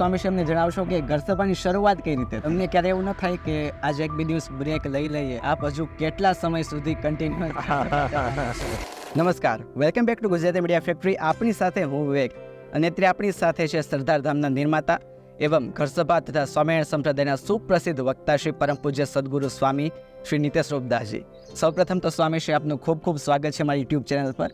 સ્વામી અમને જણાવશો કે ઘર સભાની શરૂઆત કઈ રીતે તમને ક્યારે એવું ન થાય કે આજે એક બે દિવસ બ્રેક લઈ લઈએ. આપ હજુ કેટલા સમય સુધી કન્ટિન્યુ નમસ્કાર. Welcome back to Gujarati media factory આપણી સાથે હું વિવેક. અને અત્યારે આપણી સાથે છે સરદાર ધામના નિર્માતા એવં ઘરસભા તથા સ્વામિનારાયણ સંપ્રદાયના સુપ્રસિદ્ધ વક્તા શ્રી પરમ પૂજ્ય સદગુરુ સ્વામી શ્રી નિતેશ રૂપદાસજી. સૌપ્રથમ તો સ્વામી શ્રી આપનું ખૂબ ખૂબ સ્વાગત છે મારી યુટ્યુબ ચેનલ પર.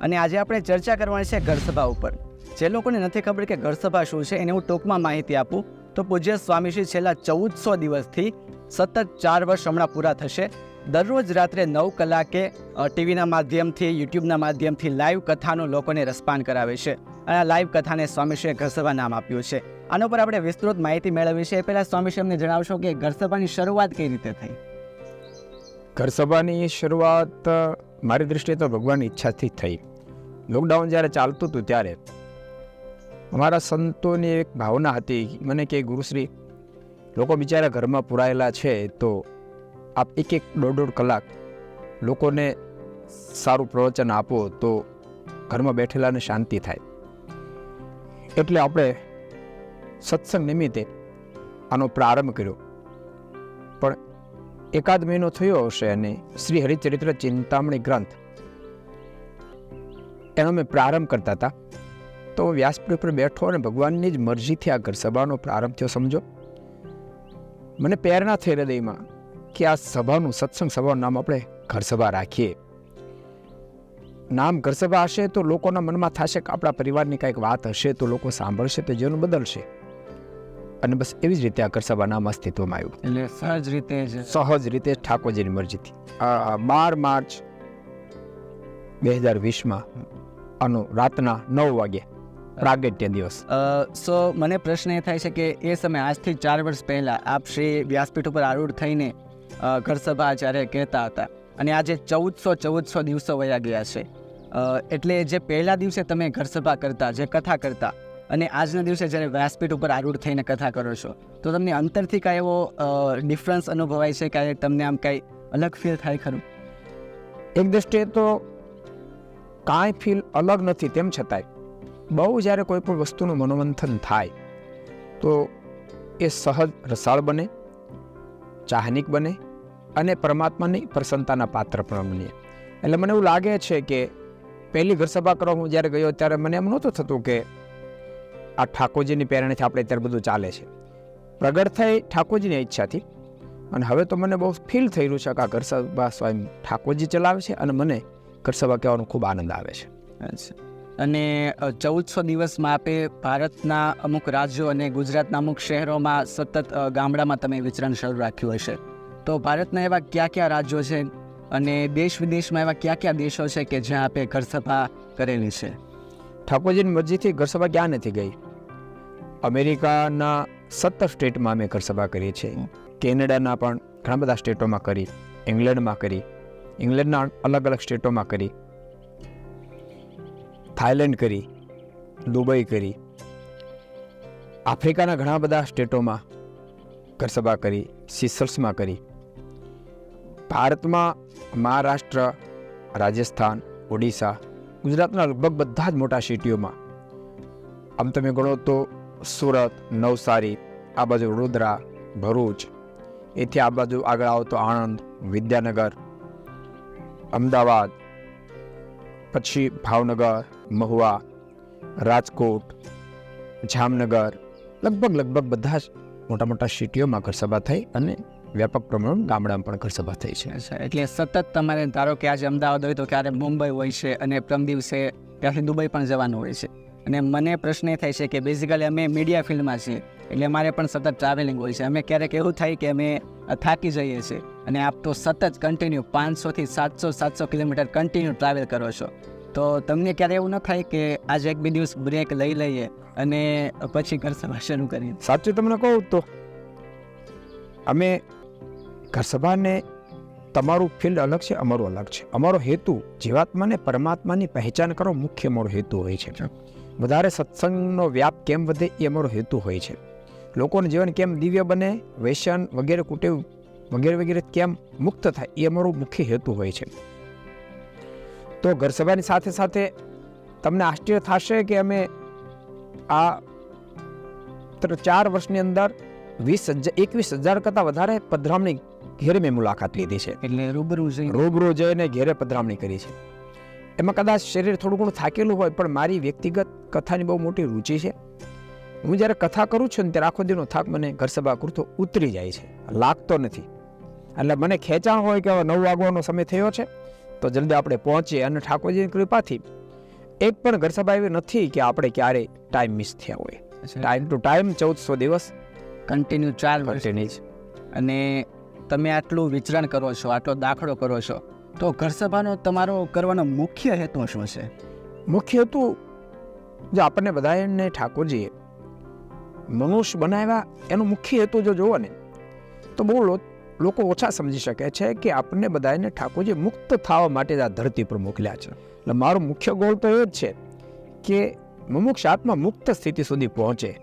અને આજે આપણે ચર્ચા કરવાની છે ઘરસભા ઉપર. જે લોકોને નથી ખબર કે ઘરસભા શું છે, એને હું ટૂંકમાં માહિતી આપું. તો પૂજ્ય સ્વામીશ્રી છેલ્લા ચૌદસો દિવસથી સતત ચાર વર્ષ હમણાં પૂરા થશે. દરરોજ રાત્રે નવ કલાકે ટીવીના માધ્યમથી, યુટ્યુબના માધ્યમથી લાઈવ કથાનું લોકોને રસપાન કરાવે છે. અને આ લાઈવ કથાને સ્વામીશ્રીએ ઘરસભા નામ આપ્યું છે. આના પર આપણે વિસ્તૃત માહિતી મેળવી છે એ પહેલાં સ્વામીશ્રી અમને જણાવશો કે ઘરસભાની શરૂઆત કઈ રીતે થઈ? ઘરસભાની શરૂઆત, મારી દૃષ્ટિએ તો ભગવાનની ઈચ્છાથી થઈ. લોકડાઉન જ્યારે ચાલતું હતું ત્યારે અમારા સંતોની એક ભાવના હતી. મને કે ગુરુશ્રી લોકો બિચારા ઘરમાં પુરાયેલા છે, તો આપ એક એક દોઢ દોઢ કલાક લોકોને સારું પ્રવચન આપો, તો ઘરમાં બેઠેલાને શાંતિ થાય. એટલે આપણે સત્સંગ નિમિત્તે આનો પ્રારંભ કર્યો. પણ એકાદ મહિનો થયો હશે અને શ્રી હરિચરિત્ર ચિંતામણી ગ્રંથ એનો મેં પ્રારંભ કરતા હતા. તો વ્યાસપીઠ ઉપર બેઠો અને ભગવાનની જ મરજીથી આ ઘર સભાનો પ્રારંભ થયો સમજો? મને પ્રેરણા થઈ હૃદયમાં કે આ સભાનું સત્સંગ સભાનું નામ આપણે ઘર સભા રાખીએ. નામ ઘર સભા હશે તો લોકોના મનમાં થશે કે આપણા પરિવારની કાંઈક વાત હશે તો લોકો સાંભળશે તો જીવન બદલશે. અને બસ એવી જ રીતે આ ઘર સભા નામ અસ્તિત્વમાં આવ્યું. એટલે સહજ રીતે સહજ રીતે ઠાકોરજીની મરજીથી. બાર માર્ચ બે હજાર વીસમાં આનો રાતના નવ વાગે પ્રાગટ્ય દિવસ. સો મને પ્રશ્ન એ થાય છે કે એ સમય આજથી ચાર વર્ષ પહેલાં આપ શ્રી વ્યાસપીઠ ઉપર આરૂઢ થઈને ઘરસભા આચાર્ય કહેતા હતા. અને આજે ચૌદસો ચૌદસો દિવસો વયા ગયા છે. એટલે જે પહેલા દિવસે તમે ઘરસભા કરતા જે કથા કરતા અને આજના દિવસે જ્યારે વ્યાસપીઠ ઉપર આરૂઢ થઈને કથા કરો છો તો તમને અંતરથી કાંઈ એવો ડિફરન્સ અનુભવાય છે કાંઈ તમને આમ કાંઈ અલગ ફીલ થાય ખરું? એક દ્રષ્ટિએ તો કાંઈ ફીલ અલગ નથી તેમ છતાંય. બહુ જ્યારે કોઈ પણ વસ્તુનું મનોમંથન થાય, તો એ સહજ રસાળ બને, ચાહનિક બને અને પરમાત્માની પ્રસન્નતાના પાત્ર પણ બનીએ એટલે મને એવું લાગે છે કે પહેલી ઘરસભા કરવા હું જ્યારે ગયો ત્યારે મને એમ નહોતું થતું કે આ ઠાકોરજીની પ્રેરણાથી આપણે અત્યારે બધું ચાલે છે. પ્રગટ થઈ ઠાકોરજીની ઈચ્છાથી. અને હવે તો મને બહુ ફીલ રહ્યું છે કે આ ઘરસભા સ્વયં ઠાકોરજી ચલાવે છે અને મને ઘરસભા કહેવાનો ખૂબ આનંદ આવે છે. અચ્છા. અને ચૌદસો દિવસમાં આપે ભારતના અમુક રાજ્યો અને ગુજરાતના અમુક શહેરોમાં સતત ગામડામાં તમે વિચરણ શરૂ રાખ્યું હશે. તો ભારતના એવા કયા કયા રાજ્યો છે અને દેશ વિદેશમાં એવા કયા કયા દેશો છે કે જ્યાં આપે ઘરસભા કરેલી છે? ઠાકોરજીની મરજીથી ઘરસભા ક્યાં નથી ગઈ? અમેરિકાના સત્તર સ્ટેટમાં અમે ઘરસભા કરીએ છીએ. કેનેડાના પણ ઘણા બધા સ્ટેટોમાં કરી, ઇંગ્લેન્ડમાં કરી, ઇંગ્લેન્ડના અલગ અલગ સ્ટેટોમાં કરી. થાઈલેન્ડ કરી, દુબઈ કરી, આફ્રિકાના ઘણા બધા સ્ટેટોમાં ઘરસભા કરી, સિસલ્સમાં કરી. ભારતમાં મહારાષ્ટ્ર, રાજસ્થાન, ઓડિશા, ગુજરાતના લગભગ બધા જ મોટા સિટીઓમાં. આમ તમે ગણો તો સુરત, નવસારી, આ બાજુ વડોદરા ભરૂચ, એથી આ બાજુ આગળ આવો તો આણંદ, વિદ્યાનગર, અમદાવાદ પછી ભાવનગર, મહુવા, રાજકોટ, જામનગર, લગભગ લગભગ બધા જ મોટા મોટા સિટીઓમાં ઘરસભા થઈ અને વ્યાપક પ્રમાણમાં ગામડામાં પણ ઘરસભા થઈ છે. એટલે સતત તમારે ધારો કે આજે અમદાવાદ હોય તો ક્યારે મુંબઈ હોય છે અને પ્રમ દિવસે ત્યાંથી દુબઈ પણ જવાનું હોય છે. અને મને પ્રશ્ન એ થાય છે કે બેઝિકલી અમે મીડિયા ફિલ્ડમાં છીએ. એટલે અમારે પણ સતત ટ્રાવેલિંગ હોય છે. અમે ક્યારેક એવું થાય કે અમે થાકી જઈએ છીએ અને આપ તો સતત કન્ટિન્યુ પાંચસોથી સાતસો સાતસો કિલોમીટર કન્ટિન્યુ ટ્રાવેલ કરો છો. તો તમને ક્યારે એવું ન થાય કે આજે એક બે દિવસ બ્રેક લઈ લઈએ અને પછી ઘર સભા શરૂ કરીએ? સાચું તમને કહું તો અમે ઘર સભાને તમારું ફિલ્ડ અલગ છે અમારું અલગ છે. અમારો હેતુ જીવાત્માને પરમાત્માની પહેચાન કરો મુખ્ય અમારો હેતુ હોય છે. વધારે સત્સંગનો વ્યાપ કેમ વધે એ અમારો હેતુ હોય છે. લોકોનું જીવન કેમ દિવ્ય બને વૈશ્યન વગેરે કુટેવ વગેરે વગેરે કેમ મુક્ત થાય એ અમારો મુખ્ય હેતુ હોય છે. તો ઘર સભાની સાથે સાથે તમને આશ્ચર્ય થશે કે અમે આ ચાર વર્ષની અંદર વીસ હજાર એકવીસ હજાર કરતાં વધારે પધરામણી ઘેરે મેં મુલાકાત લીધી છે. એટલે રૂબરૂ રૂબરૂ જઈને ઘેરે પધરામણી કરી છે. એમાં કદાચ શરીર થોડું ઘણું થાકેલું હોય પણ મારી વ્યક્તિગત કથાની બહુ મોટી રુચિ છે. હું જ્યારે કથા કરું છું ને ત્યારે આખો દીનો થાક મને ઘર સભા કુર્તો ઉતરી જાય છે. લાગતો નથી. એટલે મને ખેંચાણ હોય કે હવે નવ વાગવાનો સમય થયો છે તો જલ્દી આપણે પહોંચીએ. અને ઠાકોરજીની કૃપાથી એક પણ ઘર સભા એવી નથી કે આપણે ક્યારેય ટાઈમ મિસ થયા હોય. ટાઈમ ટુ ટાઈમ ચૌદસો દિવસ કન્ટિન્યુ ચાર વર્ષ. કન્ટિન્યુ અને તમે આટલું વિચરણ કરો છો આટલો દાખલો કરો છો તો ઘર સભાનો તમારો કરવાનો મુખ્ય હેતુ શું છે? મુખ્ય હેતુ જો આપણને બધાને ઠાકોરજીએ મનુષ્ય બનાવ્યા એનો મુખ્ય હેતુ જો જોવો ને, તો બહુ લોકો ઓછા સમજી શકે છે કે આપણને બધાને ઠાકોરજી મુક્ત થવા માટે જ આ ધરતી પર મોકલ્યા છે. એટલે મારો મુખ્ય ગોલ તો એ જ છે કે મુમુક્ષ આત્મા મુક્ત સ્થિતિ સુધી પહોંચે.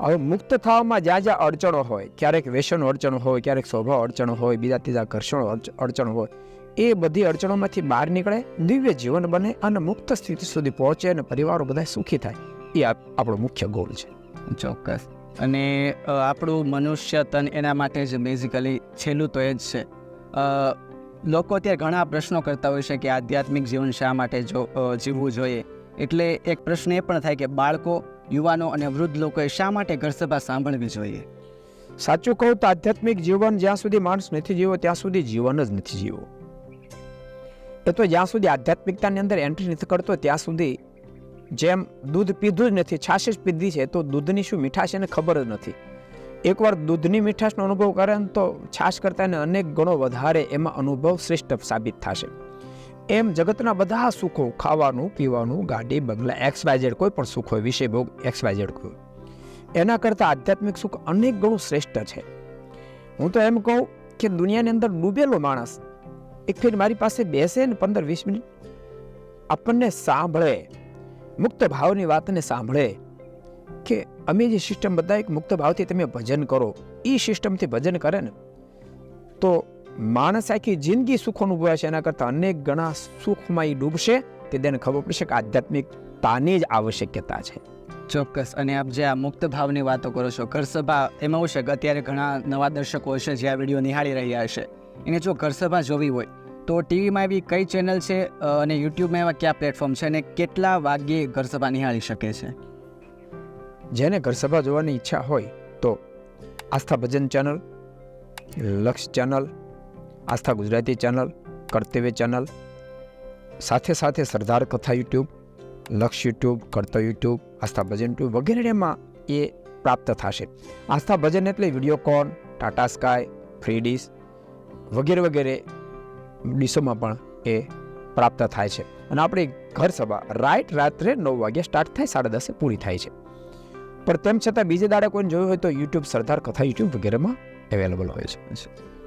હવે મુક્ત થવામાં જ્યાં જ્યાં અડચણો હોય, ક્યારેક વ્યસન અડચણો હોય, ક્યારેક સ્વભાવ અડચણો હોય, બીજા ત્રીજા ઘર્ષણ અડચ- અડચણો હોય, એ બધી અડચણોમાંથી બહાર નીકળે, દિવ્ય જીવન બને અને મુક્ત સ્થિતિ સુધી પહોંચે અને પરિવારો બધા સુખી થાય. એ આપણો મુખ્ય ગોલ છે. ચોક્કસ. અને આપણું મનુષ્ય તન એના માટે જ બેઝિકલી છેલ્લું તો એ જ છે. લોકો અત્યારે ઘણા પ્રશ્નો કરતા હોય છે કે આધ્યાત્મિક જીવન શા માટે જો જીવવું જોઈએ? એટલે એક પ્રશ્ન એ પણ થાય કે બાળકો, યુવાનો અને વૃદ્ધ લોકોએ શા માટે ઘરસભા સાંભળવી જોઈએ? સાચું કહું તો આધ્યાત્મિક જીવન જ્યાં સુધી માણસ નથી જીવો, ત્યાં સુધી જીવન જ નથી જીવો. એ તો જ્યાં સુધી આધ્યાત્મિકતાની અંદર એન્ટ્રી નથી કરતો, ત્યાં સુધી જેમ દૂધ પીધું જ નથી છાશ જ પીધી છે, તો દૂધની શું મીઠાશ એને ખબર જ નથી. એકવાર દૂધની મીઠાશનો અનુભવ કરે ને તો છાશ કરતાં એને અનેક ગણો વધારે એમાં અનુભવ શ્રેષ્ઠ સાબિત થશે. એમ જગતના બધા સુખો ખાવાનું, પીવાનું, ગાડી, બંગલા, એક્સ વાય કોઈ પણ સુખ હોય, વિષય ભોગ એક્સ વાય ઝેડ કોઈ એના કરતાં આધ્યાત્મિક સુખ અનેક ગણું શ્રેષ્ઠ છે. હું તો એમ કહું કે દુનિયાની અંદર ડૂબેલો માણસ એક ફેર મારી પાસે બેસે ને પંદર વીસ મિનિટ, આપણને સાંભળે. મુક્ત ભાવની વાતને સાંભળે કે અમે જે સિસ્ટમ બધા એક મુક્ત ભાવથી તમે ભજન કરો એ સિસ્ટમથી ભજન કરે ને, તો માણસ આખી જિંદગી સુખો અનુભવે છે એના કરતાં અનેક ગણા સુખમાં એ ડૂબશે, તે તેને ખબર પડશે કે આધ્યાત્મિકતાની જ આવશ્યકતા છે. ચોક્કસ. અને આપ જે આ મુક્ત ભાવની વાતો કરો છો, ઘરસભા એમાં હું છે કે અત્યારે ઘણા નવા દર્શકો હશે જે આ વીડિયો નિહાળી રહ્યા હશે. એને જો ઘરસભા જોવી હોય તો ટીવીમાં એવી કઈ ચેનલ છે અને યુટ્યુબમાં એવા કયા પ્લેટફોર્મ છે અને કેટલા વાગ્યે ઘરસભા નિહાળી શકે છે? જેને ઘરસભા જોવાની ઈચ્છા હોય તો Aastha Bhajan channel, Laksh channel, Aastha Gujarati channel, Kartavya channel, સાથે સાથે સરદાર કથા યુટ્યુબ, લક્ષ યુટ્યુબ કર્તવ્ય યુટ્યુબ, આસ્થા ભજન યુટ્યુબ વગેરેમાં એ પ્રાપ્ત થશે. આસ્થા ભજન એટલે Videocon Tata Sky free dish વગેરે વગેરે ડીશોમાં પણ એ પ્રાપ્ત થાય છે. અને આપણી ઘર સભા રાઈટ રાત્રે નવ વાગે સ્ટાર્ટ થાય, સાડા દસે પૂરી થાય છે. પણ તેમ છતાં બીજે દાડે કોઈને જોયું હોય તો યુટ્યુબ સરદાર કથા યુટ્યુબ વગેરેમાં અવેલેબલ હોય છે.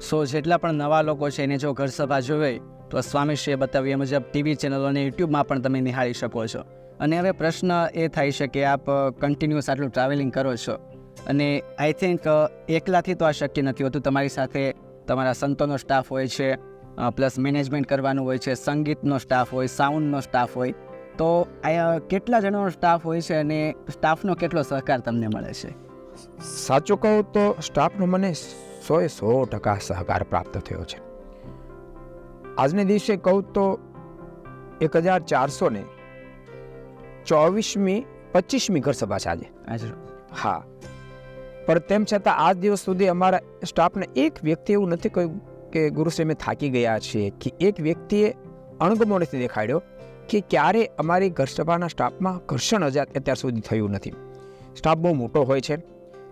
સો જેટલા પણ નવા લોકો છે, એને જો ઘર સભા જોવે, તો સ્વામીશ્રીએ બતાવ્યા મુજબ ટીવી ચેનલો અને યુટ્યુબમાં પણ તમે નિહાળી શકો છો. અને હવે પ્રશ્ન એ થાય છે કે આપ કન્ટિન્યુઅસ આટલું ટ્રાવેલિંગ કરો છો? અને આઈ થિંક એકલાથી તો આ શક્ય નથી હોતું. તમારી સાથે તમારા સંતોનો સ્ટાફ હોય છે પ્લસ મેનેજમેન્ટ કરવાનું હોય છે સંગીતનો સ્ટાફ હોય સાઉન્ડનો સ્ટાફ હોય તો આ કેટલા જણાનો સ્ટાફ હોય છે અને સ્ટાફનો કેટલો સહકાર તમને મળે છે? સાચું કહું તો સ્ટાફનો મને સોએ સો ટકા સહકાર પ્રાપ્ત થયો છે. આજને દિવસે કહું તો એક હજાર ચારસો ને ચોવીસમી પચીસમી ઘર સભા છે આજે. આજે. હા. પણ તેમ છતાં આજ દિવસ સુધી અમારા સ્ટાફને એક વ્યક્તિ એવું નથી કહ્યું કે ગુરુશ્રી અમે થાકી ગયા છીએ કે એક વ્યક્તિએ અણગમો દેખાડ્યો કે ક્યારે અમારી ઘરસભાના સ્ટાફમાં ઘર્ષણ અજાત અત્યાર સુધી થયું નથી. સ્ટાફ બહુ મોટો હોય છે.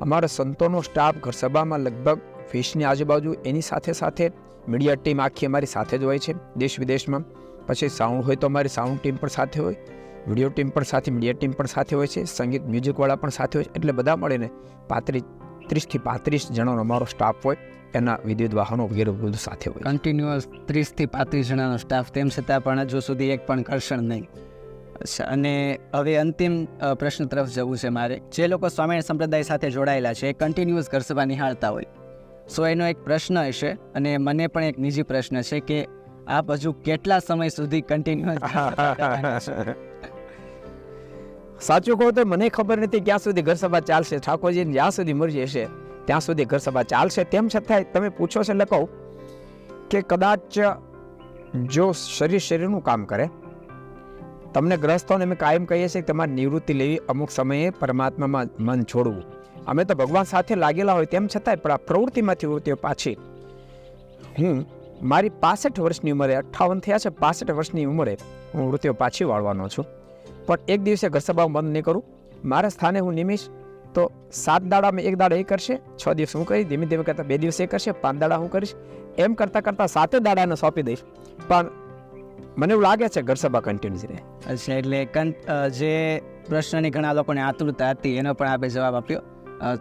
અમારા સંતોનો સ્ટાફ ઘરસભામાં લગભગ વીસની આજુબાજુ એની સાથે સાથે મીડિયા ટીમ આખી અમારી સાથે જ હોય છે, દેશ વિદેશમાં. પછી સાઉન્ડ હોય તો અમારી સાઉન્ડ ટીમ પણ સાથે હોય, વીડિયો ટીમ પણ સાથે, મીડિયા ટીમ પણ સાથે હોય છે, સંગીત મ્યુઝિકવાળા પણ સાથે હોય છે. એટલે બધા મળીને પાંત્રીસ, ત્રીસથી પાંત્રીસ જણાનો અમારો સ્ટાફ હોય. એના વિદ્યુત વાહનો વગેરે બધું સાથે હોય કન્ટિન્યુઅસ ત્રીસથી પાંત્રીસ જણાનો સ્ટાફ તેમ છતાં પણ હજુ સુધી એક પણ ઘર્ષણ નહીં. અને હવે અંતિમ પ્રશ્ન તરફ જવું છે મારે. જે લોકો સ્વામિનારાયણ સંપ્રદાય સાથે જોડાયેલા છે એ કન્ટિન્યુઅસ ઘર સભા નિહાળતા હોય. સો એનો એક પ્રશ્ન હશે અને મને પણ એક નિજી પ્રશ્ન છે કે આપ હજુ કેટલા સમય સુધી કન્ટિન્યુઅસ સાચું કહું તો મને ખબર નથી ક્યાં સુધી ઘર સભા ચાલશે. ઠાકોરજીને જ્યાં સુધી મરજી હશે. ત્યાં સુધી ઘર સભા ચાલશે. તેમ છતાંય તમે પૂછો છો એટલે કહું કે કદાચ જો શરીર શરીરનું કામ કરે, તમને ગ્રસ્તોને અમે કાયમ કહીએ છીએ કે તમારે નિવૃત્તિ લેવી અમુક સમયે પરમાત્મામાં મન છોડવું. અમે તો ભગવાન સાથે લાગેલા હોય તેમ છતાંય, પણ આ પ્રવૃત્તિમાંથી વૃત્તિઓ પાછી. હું મારી પાસઠ વર્ષની ઉંમરે, અઠ્ઠાવન થયા છે, પાસઠ વર્ષની ઉંમરે હું વૃત્તિઓ પાછી વાળવાનો છું. પણ એક દિવસે ઘર સભા બંધ નહીં કરું. મારા સ્થાને હું નિમિષ તો સાત દાડા મેં એક દાડા એ કરશે, છ દિવસ હું કરીશ, ધીમે ધીમે કરતાં બે દિવસ એ કરશે, પાંચ દાડા હું કરીશ. એમ કરતાં કરતાં સાતે દાડાને સોંપી દઈશ. પણ મને એવું લાગે છે ઘર સભા કન્ટિન્યુઅસ રહે. અચ્છા, એટલે જે પ્રશ્નની ઘણા લોકોને આતુરતા હતી, એનો પણ આપે જવાબ આપ્યો.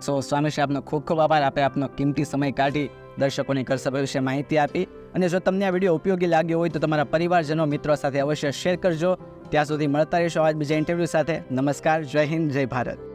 સો સ્વામી શ્રી આપનો ખૂબ ખૂબ આભાર. આપે આપનો કિંમતી સમય કાઢી દર્શકોની કરસભા વિશે માહિતી આપી. અને જો તમને આ વીડિયો ઉપયોગી લાગ્યો હોય, તો તમારા પરિવારજનો, મિત્રો સાથે અવશ્ય શેર કરજો. ત્યાં સુધી મળતા રહીશું આજ બીજા ઇન્ટરવ્યૂ સાથે. નમસ્કાર, જય હિન્દ, જય ભારત.